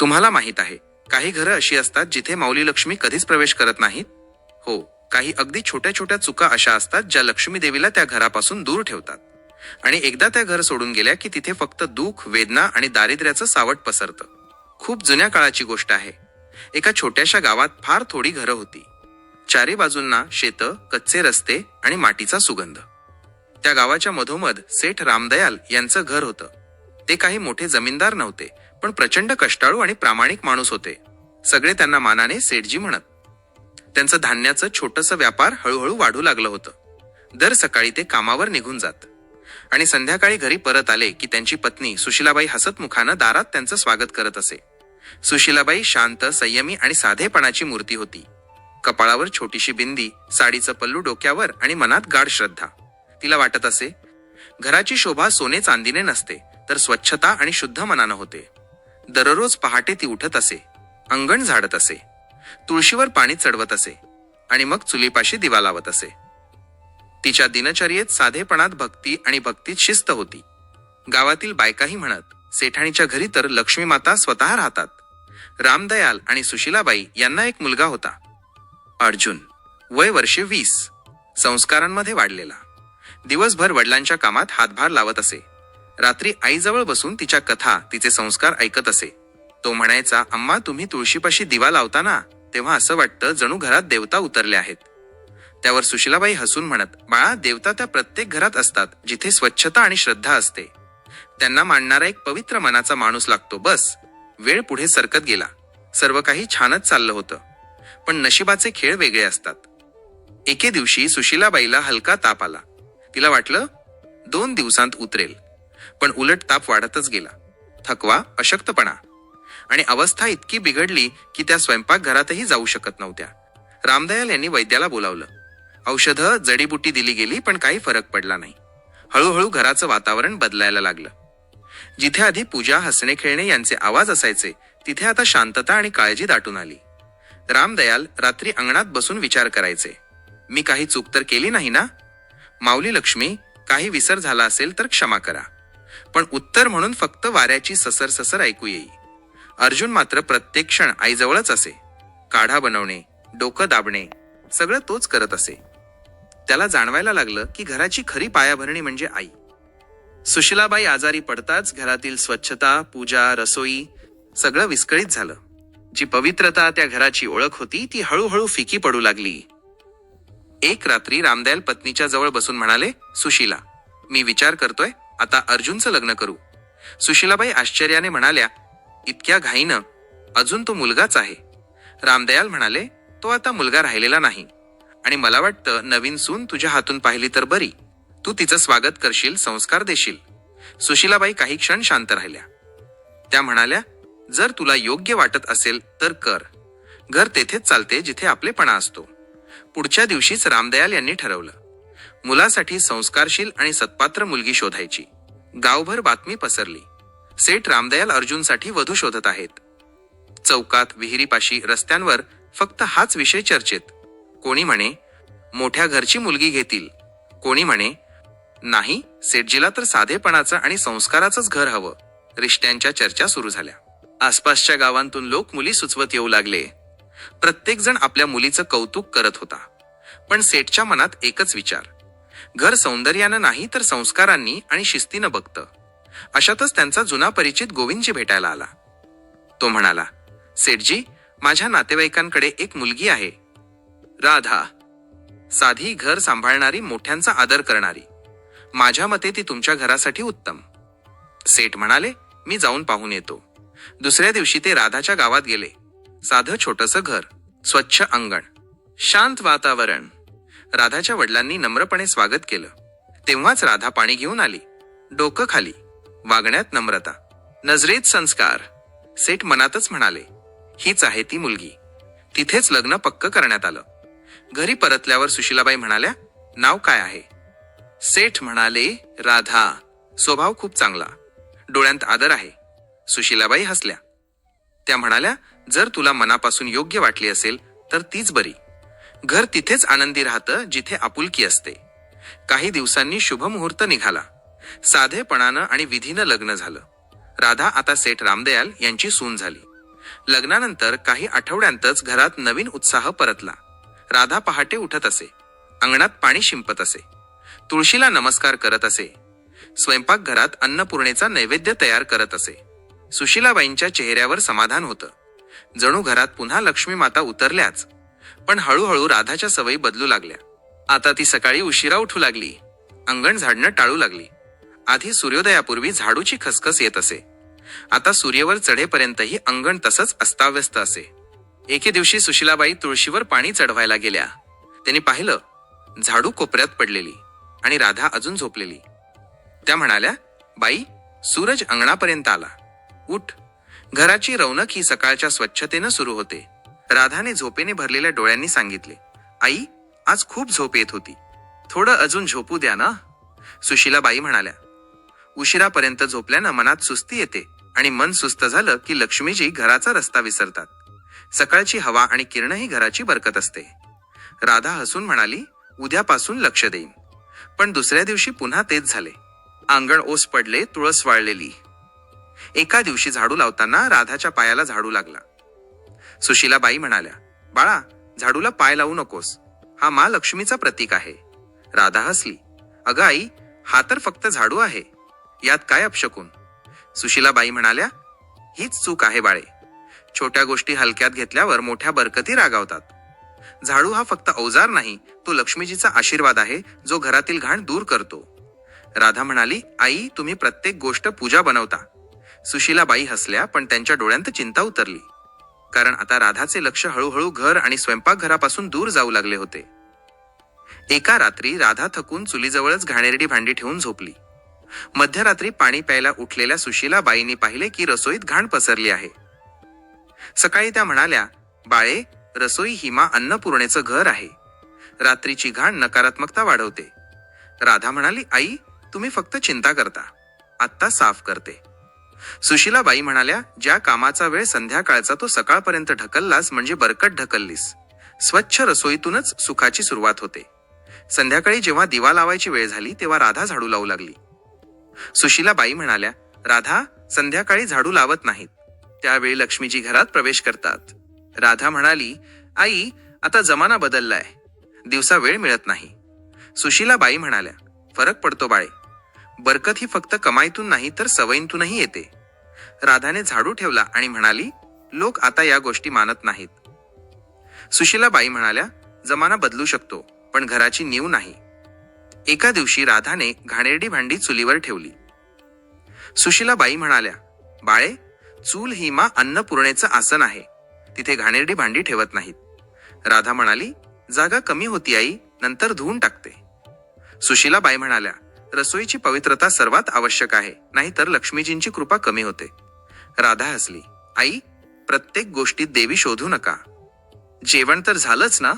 तुम्हाला माहीत आहे काही घरं अशी असतात जिथे माऊली लक्ष्मी कधीच प्रवेश करत नाहीत? हो काही अगदी छोट्या छोट्या चुका अशा असतात ज्या लक्ष्मी देवीला त्या घरापासून दूर ठेवतात. आणि एकदा त्या घर सोडून गेल्या की तिथे फक्त दुःख वेदना आणि दारिद्र्याचं सावट पसरतं. खूप जुन्या काळाची गोष्ट आहे. एका छोट्याशा गावात फार थोडी घरं होती. चारी बाजूंना शेतं कच्चे रस्ते आणि मातीचा सुगंध. त्या गावाच्या मधोमध सेठ रामदयाल यांचं घर होतं. ते काही मोठे जमीनदार नव्हते पण प्रचंड कष्टाळू आणि प्रामाणिक माणूस होते. सगळे त्यांना मानाने सेठजी म्हणत. त्यांचं धान्याचं छोटंसं व्यापार हळूहळू वाढू लागलं होतं. दर सकाळी ते कामावर निघून जात. आणि संध्याकाळी घरी परत आले की त्यांची पत्नी सुशिलाबाई हसतमुखानं दारात त्यांचं स्वागत करत असे. सुशिलाबाई शांत संयमी आणि साधेपणाची मूर्ती होती. कपाळावर छोटीशी बिंदी साडीचं पल्लू डोक्यावर आणि मनात गाढ श्रद्धा. तिला वाटत असे घराची शोभा सोने चांदीने नसते तर स्वच्छता आणि शुद्ध मनानं होते. दररोज पहाटे ती उठत असे अंगण झाडत असे तुळशीवर पाणी चढवत असे आणि मग चुलीपाशी दिवा लावत असे. तिच्या दिनचर्येत साधेपणात भक्ती आणि भक्तीत शिस्त होती. गावातील बायकाही म्हणत सेठाणीच्या घरी तर लक्ष्मी माता स्वतः राहतात. रामदयाल आणि सुशीलाबाई यांना एक मुलगा होता. अर्जुन वय वर्षे वीस. संस्कारांमध्ये वाढलेला. दिवसभर वडिलांच्या कामात हातभार लावत असे. रात्री आईजवळ बसून तिच्या कथा तिचे संस्कार ऐकत असे. तो म्हणायचा अम्मा तुम्ही तुळशीपाशी दिवा लावता ना तेव्हा असं वाटतं जणू घरात देवता उतरल्या आहेत. त्यावर सुशिलाबाई हसून म्हणत बाळा देवता त्या प्रत्येक घरात असतात जिथे स्वच्छता आणि श्रद्धा असते. त्यांना मांडणारा एक पवित्र मनाचा माणूस लागतो बस. वेळ पुढे सरकत गेला. सर्व काही छानच चाललं होतं. पण नशिबाचे खेळ वेगळे असतात. एके दिवशी सुशिलाबाईला हलका ताप आला. तिला वाटलं दोन दिवसांत उतरेल. पण उलट ताप वाढतच गेला. थकवा अशक्तपणा. आणि अवस्था इतकी बिघडली की त्या स्वयंपाकघरातही जाऊ शकत नव्हत्या. रामदयाल यांनी वैद्याला बोलावलं औषधं जडीबुटी दिली गेली पण काही फरक पडला नाही. हळूहळू घराचं वातावरण बदलायला लागलं. जिथे आधी पूजा हसणे खेळणे यांचे आवाज असायचे तिथे आता शांतता आणि काळजी दाटून आली. रामदयाल रात्री अंगणात बसून विचार करायचे मी काही चूक तर केली नाही ना? माऊली लक्ष्मी काही विसर झाला असेल तर क्षमा करा. पण उत्तर म्हणून फक्त वाऱ्याची ससर ससर ऐकू येई. अर्जुन मात्र प्रत्येक क्षण आईजवळच असे. काढा बनवणे डोकं दाबणे सगळं तोच करत असे. त्याला जाणवायला लागलं की घराची खरी पायाभरणी म्हणजे आई. सुशिलाबाई आजारी पडताच घरातील स्वच्छता पूजा रसोई सगळं विस्कळीत झालं. जी पवित्रता त्या घराची ओळख होती ती हळूहळू फिकी पडू लागली. एक रात्री रामदयाल पत्नीच्या जवळ बसून म्हणाले सुशीला मी विचार करतोय आता अर्जुनचं लग्न करू. सुशीलाबाई आश्चर्याने म्हणाल्या इतक्या घाईनं अजून तो मुलगाच आहे. रामदयाल म्हणाले तो आता मुलगा राहिलेला नाही. आणि मला वाटतं नवीन सून तुझ्या हातून पाहिली तर बरी. तू तिचं स्वागत करशील संस्कार देशील. सुशीलाबाई काही क्षण शांत राहिल्या. त्या म्हणाल्या जर तुला योग्य वाटत असेल तर कर. घर तेथेच चालते जिथे आपलेपणा असतो. पुढच्या दिवशीच रामदयाल यांनी ठरवलं. मुलासाठी संस्कारशील आणि सत्पात्र मुलगी शोधायची. गावभर बातमी पसरली. सेठ रामदयाल अर्जुनसाठी वधू शोधत आहेत. चौकात विहिरीपाशी रस्त्यांवर फक्त हाच विषय चर्चेत. कोणी म्हणे मोठ्या घरची मुलगी घेतील. कोणी म्हणे नाही सेठजीला तर साधेपणाचं आणि संस्काराचंच घर हवं. रिश्त्यांच्या चर्चा सुरू झाल्या. आसपासच्या गावांतून लोक मुली सुचवत येऊ लागले. प्रत्येकजण आपल्या मुलीचं कौतुक करत होता. पण सेठच्या मनात एकच विचार. घर सौंदर्यानं नाही तर संस्कारांनी आणि शिस्तीनं बघतं. अशातच त्यांचा जुना परिचित गोविंदजी भेटायला आला. तो म्हणाला सेठजी माझ्या नातेवाईकांकडे एक मुलगी आहे. राधा साधी घर सांभाळणारी मोठ्यांचा आदर करणारी. माझ्या मते ती तुमच्या घरासाठी उत्तम. सेठ म्हणाले मी जाऊन पाहून येतो. दुसऱ्या दिवशी ते राधाच्या गावात गेले. साधं छोटस घर स्वच्छ अंगण. शांत वातावरण. राधाच्या वडिलांनी नम्रपणे स्वागत केलं. तेव्हाच राधा पाणी घेऊन आली. डोकं खाली. वागण्यात नम्रता. नजरेत संस्कार. सेठ मनातच म्हणाले हीच आहे ती मुलगी. तिथेच लग्न पक्क करण्यात आलं. घरी परतल्यावर सुशीलाबाई म्हणाल्या नाव काय आहे? सेठ म्हणाले राधा. स्वभाव खूप चांगला. डोळ्यांत आदर आहे. सुशीलाबाई हसल्या. त्या म्हणाल्या जर तुला मनापासून योग्य वाटली असेल तर तीच बरी. घर तिथेच आनंदी राहतं जिथे आपुलकी असते. काही दिवसांनी शुभ मुहूर्त निघाला. साधेपणानं आणि विधीनं लग्न झालं. राधा आता सेठ रामदयाल यांची सून झाली. लग्नानंतर काही आठवड्यांतच घरात नवीन उत्साह परतला. राधा पहाटे उठत असे. अंगणात पाणी शिंपत असे. तुळशीला नमस्कार करत असे. स्वयंपाकघरात अन्नपूर्णेचा नैवेद्य तयार करत असे. सुशीलाबाईंच्या चेहऱ्यावर समाधान होतं. जणू घरात पुन्हा लक्ष्मी माता उतरल्याच. पण हळूहळू राधाच्या सवयी बदलू लागल्या. आता ती सकाळी उशिरा उठू लागली. अंगण झाडणं टाळू लागली. आधी सूर्योदयापूर्वी झाडूची खसखस येत असे. आता सूर्यवर चढेपर्यंतही अंगण तसंच अस्ताव्यस्त असे. एके दिवशी सुशीलाबाई तुळशीवर पाणी चढवायला गेल्या. त्यांनी पाहिलं झाडू कोपऱ्यात पडलेली आणि राधा अजून झोपलेली. त्या म्हणाल्या बाई सूरज अंगणापर्यंत आला. उठ. घराची रौनक ही सकाळच्या स्वच्छतेनं सुरू होते. राधाने झोपेने भरलेल्या डोळ्यांनी सांगितले आई आज खूप झोप येत होती. थोडं अजून झोपू द्या ना. सुशीलाबाई म्हणाल्या उशिरापर्यंत झोपल्यानं मनात सुस्ती येते आणि मन सुस्त झालं की लक्ष्मीजी घराचा रस्ता विसरतात. सकाळची हवा आणि किरणही घराची बरकत असते. राधा हसून म्हणाली उद्यापासून लक्ष देईन. पण दुसऱ्या दिवशी पुन्हा तेच झाले. अंगण ओस पडले तुळस वाळलेली. एका दिवशी झाडू लावताना राधाच्या पायाला झाडू लागला. सुशीलाबाई म्हणाल्या बाळा झाडूला पाय लावू नकोस. हा मा लक्ष्मीचा प्रतीक आहे. राधा हसली अगं आई हा तर फक्त झाडू आहे. यात काय अपशकून? सुशीलाबाई म्हणाल्या हीच चूक आहे बाळे. छोट्या गोष्टी हलक्यात घेतल्यावर मोठ्या बरकती रागावतात. झाडू हा फक्त अवजार नाही तो लक्ष्मीजीचा आशीर्वाद आहे जो घरातील घाण दूर करतो. राधा म्हणाली आई तुम्ही प्रत्येक गोष्ट पूजा बनवता. सुशीलाबाई हसल्या पण त्यांच्या डोळ्यांत चिंता उतरली. कारण आता राधाचे लक्ष हळूहळू घर आणि स्वयंपाकघरापासून दूर जाऊ लागले होते. एका रात्री राधा थकून चुलीजवळच घाणेरडी भांडी ठेवून झोपली. मध्यरात्री पाणी प्यायला उठलेल्या सुशीलाबाईंनी पाहिले की रसोईत घाण पसरली आहे. सकाळी त्या म्हणाल्या बाळे रसोई हिमा अन्नपूर्णेचं घर आहे. रात्रीची घाण नकारात्मकता वाढवते. राधा म्हणाली आई तुम्ही फक्त चिंता करता. आत्ता साफ करते. सुशिलाबाई म्हणाल्या ज्या कामाचा वेळ संध्याकाळचा तो सकाळपर्यंत ढकललास म्हणजे बरकट ढकललीस. स्वच्छ रसोईतूनच सुखाची सुरुवात होते. संध्याकाळी जेव्हा दिवा लावायची वेळ झाली तेव्हा राधा झाडू लावू लागली. सुशिलाबाई म्हणाल्या राधा संध्याकाळी झाडू लावत नाहीत. त्यावेळी लक्ष्मीजी घरात प्रवेश करतात. राधा म्हणाली आई आता जमाना बदललाय. दिवसा वेळ मिळत नाही. सुशिलाबाई म्हणाल्या फरक पडतो बाळे. बरकत ही फक्त कमाईतून नाही तर सवयींतूनही येते. राधाने झाडू ठेवला आणि म्हणाली लोक आता या गोष्टी मानत नाहीत. सुशीलाबाई म्हणाल्या जमाना बदलू शकतो पण घराची नीव नाही. एका दिवशी राधाने घाणेरडी भांडी चुलीवर ठेवली. सुशीलाबाई म्हणाल्या बाळे चूल ही मा अन्नपूर्णेचं आसन आहे. तिथे घाणेरडी भांडी ठेवत नाहीत. राधा म्हणाली जागा कमी होती आई. नंतर धुवून टाकते. सुशीलाबाई म्हणाल्या रसोईची पवित्रता सर्वात आवश्यक आहे. नाहीतर लक्ष्मीजींची कृपा कमी होते. राधा हसली. आई प्रत्येक गोष्टीत देवी शोधू नका. जेवण तर झालंच ना?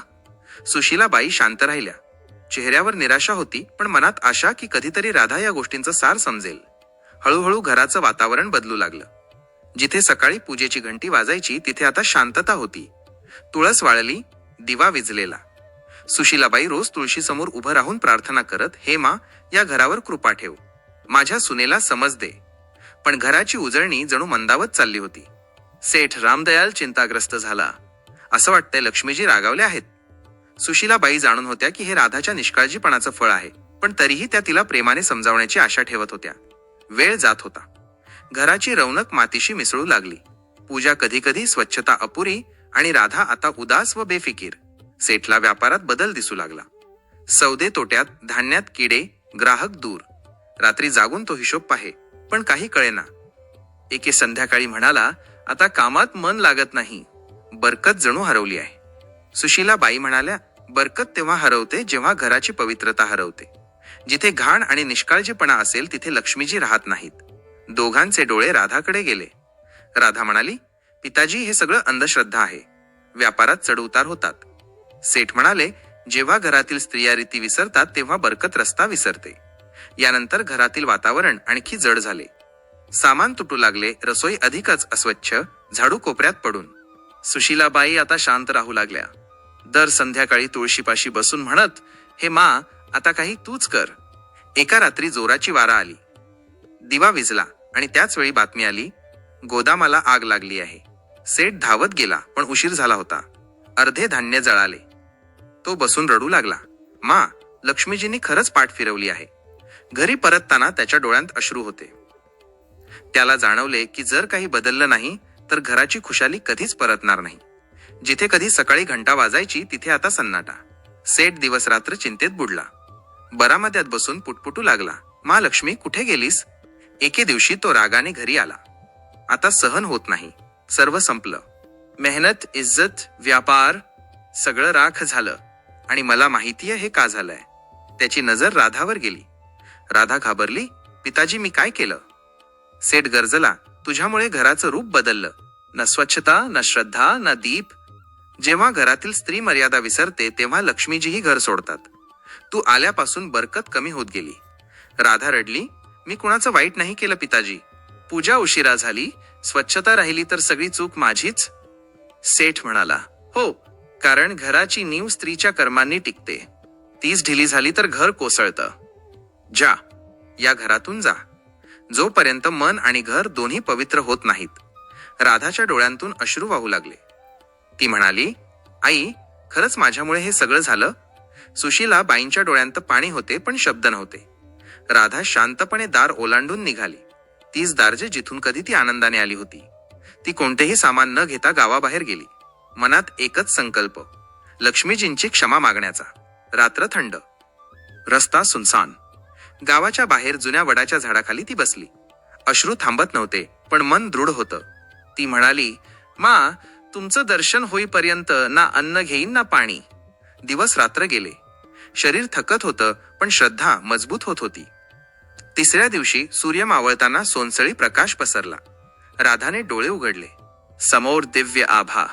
सुशीलाबाई शांत राहिल्या. चेहऱ्यावर निराशा होती पण मनात आशा की कधीतरी राधा या गोष्टींचं सार समजेल. हळूहळू घराचं वातावरण बदलू लागलं. जिथे सकाळी पूजेची घंटी वाजायची तिथे आता शांतता होती. तुळस वाळली दिवा विजलेला. सुशीलाबाई रोज तुळशीसमोर उभं राहून प्रार्थना करत हे मा या घरावर कृपा ठेव. माझ्या सुनेला समज दे. पण घराची उजळणी जणू मंदावत चालली होती. सेठ रामदयाल चिंताग्रस्त झाला. असं वाटतंय लक्ष्मीजी रागावले आहेत. सुशीलाबाई जाणून होत्या की हे राधाच्या निष्काळजीपणाचं फळ आहे पण तरीही त्या तिला प्रेमाने समजावण्याची आशा ठेवत होत्या. वेळ जात होता. घराची रौनक मातीशी मिसळू लागली. पूजा कधी कधी स्वच्छता अपुरी आणि राधा आता उदास व बेफिकीर. सेठला व्यापारात बदल दिसू लागला. सौदे तोट्यात धान्यात किडे ग्राहक दूर. रात्री जागून तो हिशोब पाहे पण काही कळेना. एके संध्याकाळी म्हणाला आता कामात मन लागत नाही. बरकत जणू हरवली आहे. सुशीला बाई म्हणाल्या बरकत तेव्हा हरवते जेव्हा घराची पवित्रता हरवते. जिथे घाण आणि निष्काळजीपणा असेल तिथे लक्ष्मीजी राहत नाहीत. दोघांचे डोळे राधाकडे गेले. राधा म्हणाली पिताजी हे सगळं अंधश्रद्धा आहे. व्यापारात चढउतार होतात. सेठ म्हणाले जेव्हा घरातील स्त्रिया रीती विसरतात तेव्हा बरकत रस्ता विसरते. यानंतर घरातील वातावरण आणखी जड झाले. सामान तुटू लागले रसोई अधिकच अस्वच्छ झाडू कोपऱ्यात पडून. सुशीलाबाई आता शांत राहू लागल्या. दर संध्याकाळी तुळशीपाशी बसून म्हणत हे मा आता काही तूच कर. एका रात्री जोराची वारा आली. दिवा विजला आणि त्याच वेळी बातमी आली गोदामाला आग लागली आहे. सेठ धावत गेला पण उशीर झाला होता. अर्धे धान्य जळाले. तो बसून रडू लागला. मा लक्ष्मीजींनी खरंच पाठ फिरवली आहे. घरी परतताना त्याच्या डोळ्यात अश्रू होते. त्याला जाणवले की जर काही बदललं नाही तर घराची खुशाली कधीच परतणार नाही. जिथे कधी सकाळी घंटा वाजायची तिथे आता सन्नाटा. सेठ दिवस रात्र चिंतेत बुडला. बरामद्यात बसून पुटपुटू लागला. मा लक्ष्मी कुठे गेलीस? एके दिवशी तो रागाने घरी आला. आता सहन होत नाही. सर्व संपलं. मेहनत इज्जत व्यापार सगळं राख झालं. आणि मला माहितीये हे का झालंय. त्याची नजर राधावर गेली. राधा घाबरली पिताजी मी काय केलं? सेठ गरजला. तुझ्यामुळे घराचं रूप बदललं. न स्वच्छता न श्रद्धा न दीप. जेव्हा घरातील स्त्री मर्यादा विसरते तेव्हा लक्ष्मीजीही घर सोडतात. तू आल्यापासून बरकत कमी होत गेली. राधा रडली मी कुणाचं वाईट नाही केलं पिताजी. पूजा उशिरा झाली. स्वच्छता राहिली तर सगळी चूक माझीच. सेठ म्हणाला हो कारण घराची नीव स्त्रीच्या कर्मांनी टिकते. तीच ढिली झाली तर घर कोसळतं. जा या घरातून जा. जोपर्यंत मन आणि घर दोन्ही पवित्र होत नाहीत. राधाच्या डोळ्यांतून अश्रू वाहू लागले. ती म्हणाली आई खरंच माझ्यामुळे हे सगळं झालं? सुशीला बाईंच्या डोळ्यांत पाणी होते पण शब्द नव्हते. राधा शांतपणे दार ओलांडून निघाली. तीच दारजे जिथून कधी ती आनंदाने आली होती. ती कोणतेही सामान न घेता गावाबाहेर गेली. मनात एकच संकल्प लक्ष्मीजींची क्षमा मागण्याचा. रात्र थंड. रस्ता सुनसान. गावाच्या बाहेर जुन्या वडाच्या झाडाखाली ती बसली. अश्रू थांबत नव्हते पण मन दृढ होतं. ती म्हणाली मा तुमचं दर्शन होईपर्यंत ना अन्न घेईन ना पाणी. दिवस रात्र गेले. शरीर थकत होतं पण श्रद्धा मजबूत होत होती. तिसऱ्या दिवशी सूर्य मावळताना सोनसळी प्रकाश पसरला. राधाने डोळे उघडले. समोर दिव्य आभा.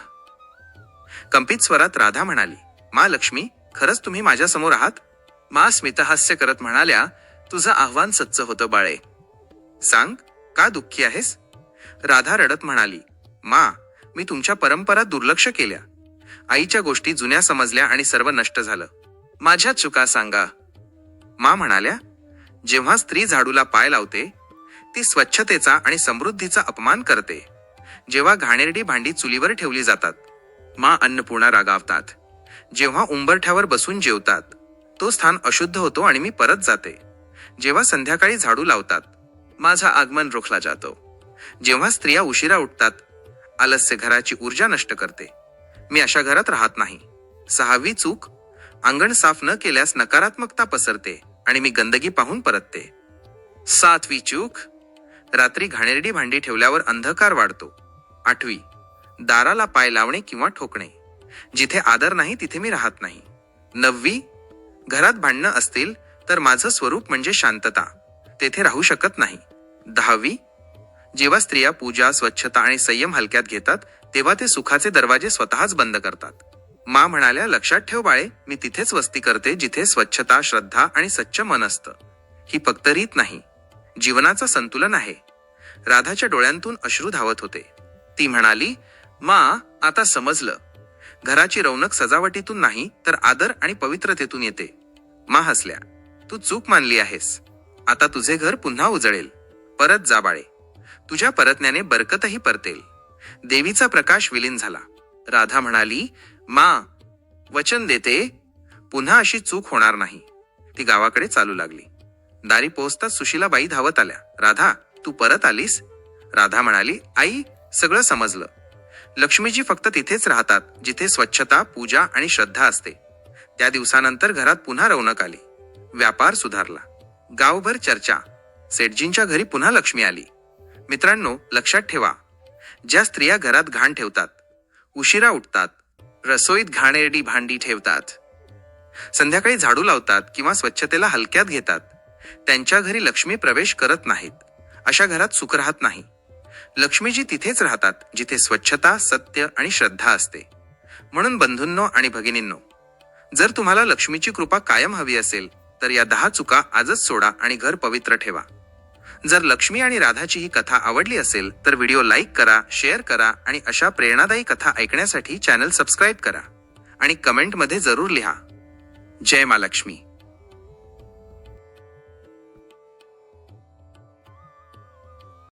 कंपित स्वरात राधा म्हणाली मा लक्ष्मी खरंच तुम्ही माझ्यासमोर आहात? मा स्मितहास्य करत म्हणाल्या तुझं आव्हान सच्च होतं बाळे. सांग का दुःखी आहेस? राधा रडत म्हणाली मा मी तुमच्या परंपरा दुर्लक्ष केल्या. आईच्या गोष्टी जुन्या समजल्या आणि सर्व नष्ट झालं. माझ्या चुका सांगा. मा म्हणाल्या जेव्हा स्त्री झाडूला पाय लावते ती स्वच्छतेचा आणि समृद्धीचा अपमान करते. जेव्हा घाणेरडी भांडी चुलीवर ठेवली जातात मा अन्नपूर्णा रागावतात. जेव्हा उंबरठ्यावर बसून जेवतात तो स्थान अशुद्ध होतो आणि मी परत जाते. जेव्हा संध्याकाळी झाडू लावतात माझा आगमन रोखला जातो. जेव्हा स्त्रिया उशिरा उठतात आलस्य घराची ऊर्जा नष्ट करते. मी अशा घरात राहत नाही. सहावी चूक अंगण साफ न केल्यास नकारात्मकता पसरते आणि मी गंदगी पाहून परतते. सातवी चूक रात्री घाणेरडी भांडी ठेवल्यावर अंधकार वाढतो. आठवी दाराला पाय लावणे किंवा ठोकणे. जिथे आदर नाही तिथे मी राहत नाही. नववी घरात भांडणं असतील तर माझं स्वरूप म्हणजे शांतता. तेथे राहू शकत नाही. दहावी जेव्हा स्त्रिया पूजा स्वच्छता आणि संयम हलक्यात घेतात तेव्हा ते सुखाचे दरवाजे स्वतःच बंद करतात. मा म्हणाल्या लक्षात ठेव बाळे मी तिथेच वस्ती करते जिथे स्वच्छता श्रद्धा आणि सच्च मन असतं. ही फक्त रीत नाही. जीवनाचं संतुलन आहे. राधाच्या डोळ्यांतून अश्रू धावत होते. ती म्हणाली मा आता समजलं. घराची रौनक सजावटीतून नाही तर आदर आणि पवित्रतेतून येते. मा हसल्या. तू चूक मानली आहेस. आता तुझे घर पुन्हा उजळेल. परत जा बाळे. तुझ्या परतण्याने बरकतही परतेल. देवीचा प्रकाश विलीन झाला. राधा म्हणाली मा वचन देते. पुन्हा अशी चूक होणार नाही. ती गावाकडे चालू लागली. दारी पोहोचताच सुशीलाबाई धावत आल्या. राधा तू परत आलीस? राधा म्हणाली आई सगळं समजलं. लक्ष्मीजी फक्त तिथेच राहतात जिथे स्वच्छता पूजा आणि श्रद्धा असते. त्या दिवसानंतर घरात पुन्हा रौनक आली. व्यापार सुधारला. गावभर चर्चा. सेठजींच्या घरी पुन्हा लक्ष्मी आली. मित्रांनो लक्षात ठेवा. ज्या स्त्रिया घरात घाण ठेवतात उशिरा उठतात रसोईत घाणेरडी भांडी ठेवतात संध्याकाळी झाडू लावतात किंवा स्वच्छतेला हलक्यात घेतात त्यांच्या घरी लक्ष्मी प्रवेश करत नाहीत. अशा घरात सुख राहत नाही. लक्ष्मीजी तिथेच राहतात जिथे स्वच्छता सत्य आणि श्रद्धा असते. म्हणून बंधूंनो आणि भगिनींनो जर तुम्हाला लक्ष्मीची कृपा कायम हवी असेल तर या दहा चुका आजच सोडा आणि घर पवित्र ठेवा. जर लक्ष्मी आणि राधाची ही कथा आवडली असेल तर व्हिडिओ लाईक करा शेअर करा आणि अशा प्रेरणादायी कथा ऐकण्यासाठी चॅनल सबस्क्राईब करा. आणि कमेंटमध्ये जरूर लिहा. जय मालक्ष्मी